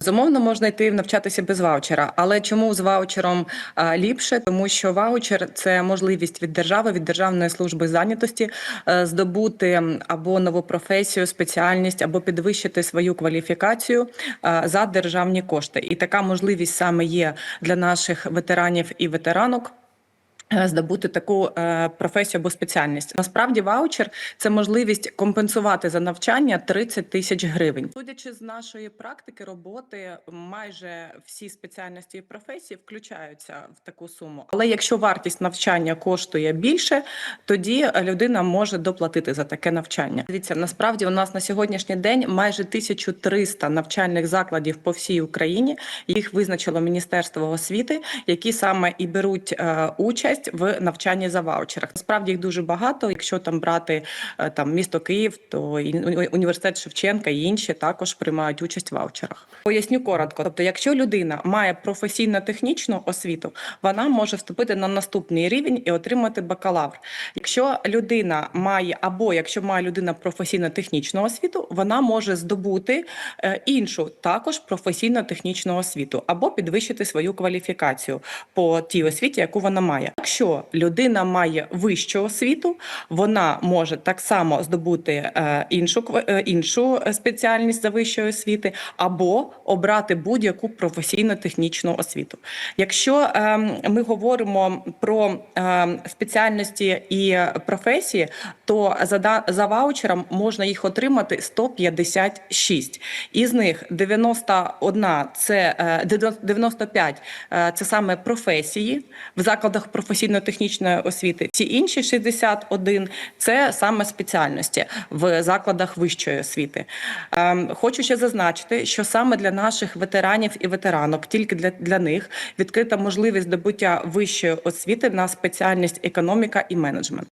Безумовно, можна йти навчатися без ваучера, але чому з ваучером а, ліпше? Тому що ваучер це можливість від держави, від державної служби зайнятості а, здобути або нову професію, спеціальність, або підвищити свою кваліфікацію а, за державні кошти. І така можливість саме є для наших ветеранів і ветеранок. Е, Здобути таку е, професію або спеціальність. Насправді, ваучер це можливість компенсувати за навчання 30 тисяч гривень. Судячи з нашої практики роботи, майже всі спеціальності і професії включаються в таку суму. Але якщо вартість навчання коштує більше, тоді людина може доплатити за таке навчання. Дивіться, насправді у нас на сьогоднішній день майже 1300 навчальних закладів по всій Україні. Їх визначило Міністерство освіти, які саме і беруть е, участь в навчанні за ваучерах. Насправді їх дуже багато. Якщо там брати е, там місто Київ, то університет Шевченка і інші також приймають участь в ваучерах. Поясню коротко. Тобто, якщо людина має професійно-технічну освіту, вона може вступити на наступний рівень і отримати бакалавр. Якщо людина має або якщо має людина професійно-технічну освіту, вона може здобути е, іншу також професійно-технічну освіту або підвищити свою кваліфікацію по тій освіті, яку вона має. Якщо людина має вищу освіту, вона може так само здобути е, іншу е, іншу спеціальність за вищої освіти, або обрати будь-яку професійно-технічну освіту. Якщо ем, ми говоримо про ем, спеціальності і професії, то за, ваучером можна їх отримати 156. Із них 91 це е, 95 е, це саме професії в закладах професійно-технічної освіти. Ці інші 61 це саме спеціальності в закладах вищої освіти. Ем, Хочу ще зазначити, що саме для наших ветеранів і ветеранок, тільки для, для них відкрита можливість здобуття вищої освіти на спеціальність економіка і менеджмент.